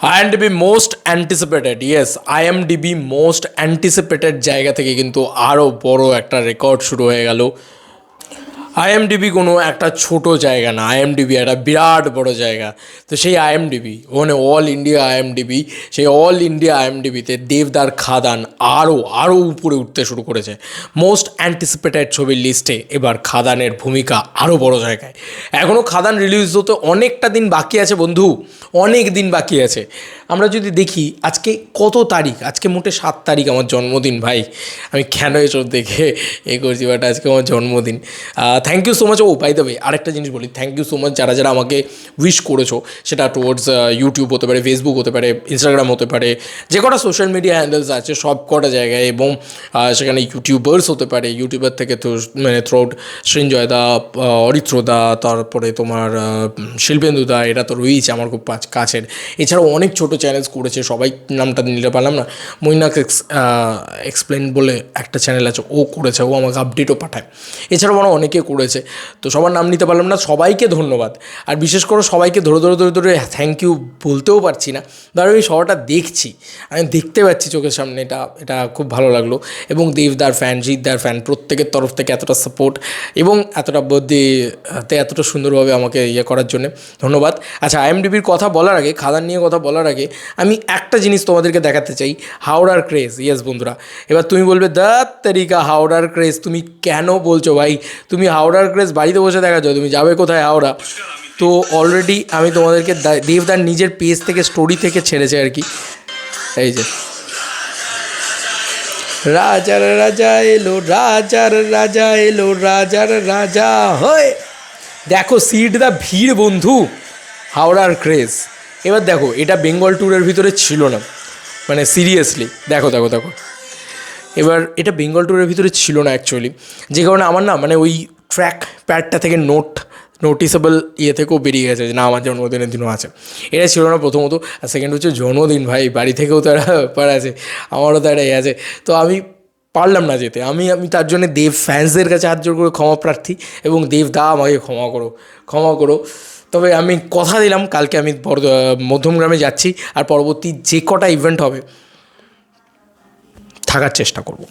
IMDb most anticipated yes IMDb most anticipated জায়গা থেকে কিন্তু আরও বড় একটা রেকর্ড শুরু হয়ে গেল। আইএমডিবি কোনো একটা ছোট জায়গা না। আইএমডিবি একটা বিরাট বড় জায়গা। তো সেই আইএমডিবি ওখানে অল ইন্ডিয়া আইএমডিবি সেই অল ইন্ডিয়া আইএমডিবিতে দেবদার খাদান আরও আরও উপরে উঠতে শুরু করেছে। মোস্ট অ্যান্টিসিপেটেড ছবির লিস্টে এবার খাদানের ভূমিকা আরও বড় জায়গায়। এখনও খাদান রিলিজ হতে অনেকটা দিন বাকি আছে বন্ধু। অনেক দিন বাকি আছে। আমরা যদি দেখি আজকে কত তারিখ? আজকে মোটে সাত তারিখ আমার জন্মদিন ভাই। আমি কেন এসব দেখে এ করছি বাট আজকে আমার জন্মদিন। থ্যাংক ইউ সো মাচ ও বাই দ্য আরেকটা জিনিস বলি। থ্যাংক ইউ সো মাচ যারা যারা আমাকে উইশ করেছ সেটা টুয়ার্ডস ইউটিউব হতে পারে ফেসবুক হতে পারে ইনস্টাগ্রাম হতে পারে যে কটা সোশ্যাল মিডিয়া হ্যান্ডেলস আছে সব কটা জায়গায় এবং সেখানে ইউটিউবার্স হতে পারে ইউটিউবার থেকে তো মানে দা অরিত্র দা তারপরে তোমার আহ, শিল্পেন্দু দা এটা তো রয়েছে আমার খুব কাছের এছাড়াও অনেক ছোট চ্যানেলস করেছে, সবাই নামটা নিতে পারলাম না। মৈনাক এক্স এক্সপ্লেন বলে একটা চ্যানেল আছে, ও করেছে, ও আমাকে আপডেটও পাঠায়। এছাড়াও আমরা অনেকে করেছে, তো সবার নাম নিতে পারলাম না, সবাইকে ধন্যবাদ। আর বিশেষ করে সবাইকে ধরে ধরে ধরে ধরে থ্যাংক ইউ বলতেও পারছি না। ধরো আমি সবারটা দেখছি, আমি দেখতে পাচ্ছি চোখের সামনে, এটা এটা খুব ভালো লাগল। এবং দেবদার ফ্যান জিতদার ফ্যান প্রত্যেকের তরফ থেকে এতটা সাপোর্ট এবং এতটা বর্থডেতে এতটা সুন্দরভাবে আমাকে ইয়ে করার জন্য ধন্যবাদ। আচ্ছা আইএমডিবির কথা বলার আগে, খাদান নিয়ে কথা বলার আগে আমি একটা জিনিস তোমাদেরকে দেখাতে চাই, হাওড়ার ক্রেজ ইয়েস বন্ধুরা। এবার তুমি বলবে দাঁত তারিকা হাওড়ার ক্রেজ তুমি কেন বলছো ভাই? তুমি হাওড়ার ক্রেজ বাড়িতে বসে দেখাচ্ছ তুমি যাবে কোথায় হাওড়া? তো অলরেডি আমি তোমাদেরকে দেবদার নিজের পেজ থেকে স্টোরি থেকে ছেড়েছে আর কি। এই যে। রাজার রাজা এলো, রাজার রাজা এলো, রাজার রাজা হয়। দেখো সিট দা ভিড়, বন্ধু। হাওড়ার ক্রেজ এবার দেখো, এটা বেঙ্গল ট্যুরের ভিতরে ছিল না। মানে সিরিয়াসলি দেখো দেখো দেখো। এবার এটা বেঙ্গল ট্যুরের ভিতরে ছিল না অ্যাকচুয়ালি যে কারণে আমার না মানে ওই ট্র্যাক প্যাডটা থেকে নোট নোটিসেবল ইয়ে থেকেও বেরিয়ে গেছে যে না, আমার জন্মদিনের দিনও আছে। এটা ছিল না প্রথমত, আর সেকেন্ড হচ্ছে জন্মদিন, ভাই, বাড়ি থেকেও তো একটা ব্যাপার আছে, আমারও তো একটা ইয়ে আছে। তো আমি পারলাম না যেতে। আমি আমি তার জন্য দেব ফ্যান্সদের কাছে হাত জোর করে ক্ষমা প্রার্থী, এবং দেব দা, আমাকে ক্ষমা করো ক্ষমা করো। তবে আমি কথা দিলাম, কালকে আমি মধ্যমগ্রামে যাচ্ছি আর পরবর্তী যে কটা ইভেন্ট হবে, থাকার চেষ্টা করব।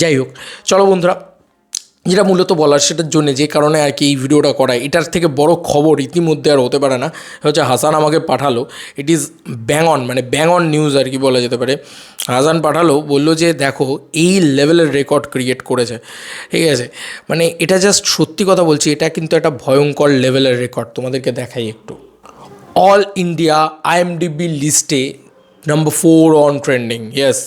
যাই হোক, চলো বন্ধুরা যেটা মূলত বলার সেটার জন্য যে কারণে আর কি এই ভিডিওটা করা এটার থেকে বড় খবর ইতিমধ্যে আর হতে পারে না। হচ্ছে হাসান আমাকে পাঠালো ইট ইজ ব্যাং অন মানে ব্যাং অন নিউজ আর কি বলা যেতে পারে। হাসান পাঠালো, বলল যে দেখো, এই লেভেলের রেকর্ড ক্রিয়েট করেছে, ঠিক আছে? মানে এটা জাস্ট সত্যি কথা বলছি, এটা কিন্তু একটা ভয়ঙ্কর লেভেলের রেকর্ড তোমাদেরকে দেখাই একটু। অল ইন্ডিয়া আইএমডিবি লিস্টে number four on trending yes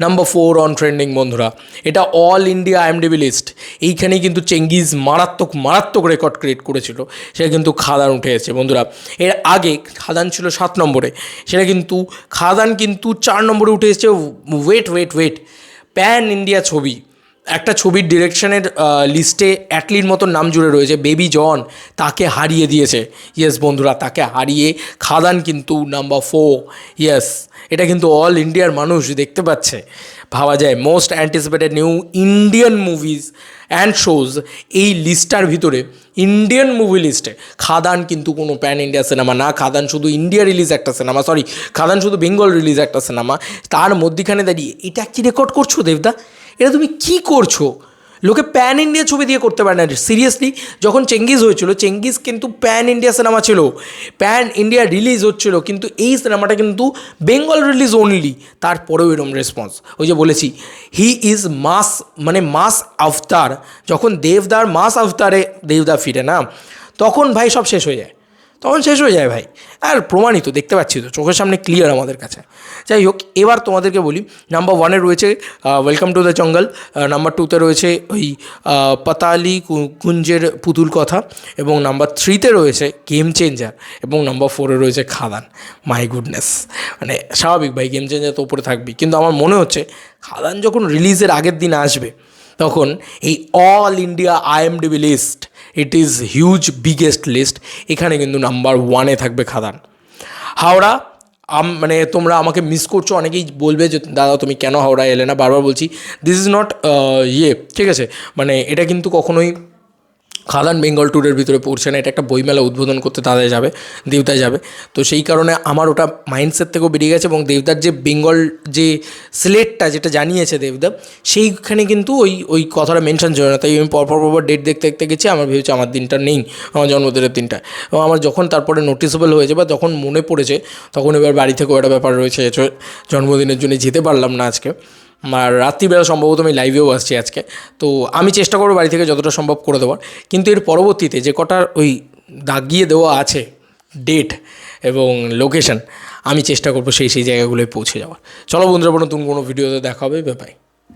number four on trending বন্ধুরা। এটা অল ইন্ডিয়া আইএমডিবি লিস্ট এইখানেই কিন্তু চেঙ্গিজ মারাত্মক মারাত্মক রেকর্ড ক্রিয়েট করেছিল। সেটা কিন্তু খাদান উঠে এসেছে, বন্ধুরা। এর আগে খাদান ছিল সাত নম্বরে। সেটা কিন্তু, খাদান কিন্তু চার নম্বরে উঠে এসেছে। Wait wait wait pan India ছবি। একটা ছবির ডিরেকশনের লিস্টে অ্যাটলির মতো নাম জুড়ে রয়েছে, বেবি জন, তাকে হারিয়ে দিয়েছে। ইয়েস বন্ধুরা, তাকে হারিয়ে খাদান কিন্তু নাম্বার ফোর ইয়েস এটা কিন্তু অল ইন্ডিয়ার মানুষ দেখতে পাচ্ছে। ভাবা যায় most anticipated new Indian movies and shows এই লিস্টটার ভিতরে ইন্ডিয়ান মুভি লিস্টে খাদান কিন্তু কোনো প্যান ইন্ডিয়া সিনেমা না। খাদান শুধু ইন্ডিয়া রিলিজ একটা সিনেমা সরি খাদান শুধু বেঙ্গল রিলিজ একটা সিনেমা তার মধ্যিখানে দাঁড়িয়ে, এটা কি রেকর্ড করছ, দেবদা? এটা তুমি কি করছ? লোকে প্যান ইন্ডিয়া ছবি দিয়ে করতে পারে না। সিরিয়াসলি যখন চেঙ্গিজ হয়েছিল চেঙ্গিজ কিন্তু প্যান ইন্ডিয়া সিনেমা ছিল। প্যান ইন্ডিয়া রিলিজ হচ্ছিল, কিন্তু এই সিনেমাটা কিন্তু বেঙ্গল রিলিজ অনলি তারপরেও এরকম রেসপন্স ওই যে বলেছি হি ইজ মাস মানে মাস আফতার যখন দেবদার মাস আফতারে দেবদা ফিরে না, তখন ভাই সব শেষ হয়ে যায়। তখন শেষ হয়ে যায় ভাই। আর প্রমাণিত, দেখতে পাচ্ছি তো, চোখের সামনে ক্লিয়ার আমাদের কাছে। যাই হোক, এবার তোমাদেরকে বলি নাম্বার ওয়ানে রয়েছে welcome to the jungle number টুতে রয়েছে ওই পাতালি কুঞ্জের পুতুল কথা, এবং নাম্বার থ্রিতে রয়েছে গেম চেঞ্জার এবং নাম্বার ফোরে রয়েছে খাদান। মাই গুডনেস মানে স্বাভাবিক ভাই গেম চেঞ্জার তো উপরে থাকবেই। কিন্তু আমার মনে হচ্ছে, খাদান যখন রিলিজের আগের দিন আসবে, তখন এই all India I am IMDb list it is huge biggest list এখানে কিন্তু নাম্বার ওয়ানে থাকবে খাদান। হাওড়া, আম মানে তোমরা আমাকে মিস করছ, অনেকেই বলবে যে, দাদা, তুমি কেন হাওড়ায় এলে না? বারবার বলছি দিস ইজ নট ইয়ে ঠিক আছে? মানে এটা কিন্তু কখনোই খাদান বেঙ্গল ট্যুরের ভিতরে পড়ছে না, এটা একটা বইমেলা উদ্বোধন করতে তাদের যাবে দেবদা যাবে। তো সেই কারণে আমার ওটা মাইন্ডসেট থেকেও বেরিয়ে গেছে এবং দেবদার যে বেঙ্গল যে সিলেটটা যেটা জানিয়েছে দেবদা সেইখানে কিন্তু ওই ওই কথাটা মেনশন ছিল না। তাই আমি পরপর পরপর ডেট দেখতে দেখতে গেছি, আমার ভেবেছি আমার দিনটা নেই, আমার জন্মদিনের দিনটা। এবং আমার যখন তারপরে নোটিসেবল হয়েছে বা যখন মনে পড়েছে, তখন এবার বাড়ি থেকেও একটা ব্যাপার রয়েছে জন্মদিনের জন্য যেতে পারলাম না আজকে। রাত্রিবেলা সম্ভবত আমি লাইভেও আসছি আজকে। তো আমি চেষ্টা করব বাড়ি থেকে যতটা সম্ভব করে দেওয়ার। কিন্তু এর পরবর্তীতে যে কটার ওই দাগিয়ে দেওয়া আছে ডেট এবং লোকেশন আমি চেষ্টা করব সেই সেই জায়গাগুলোয় পৌঁছে যাওয়ার। চলো বন্ধুরা নতুন কোনো ভিডিওতে দেখা হবে? ব্যাপারে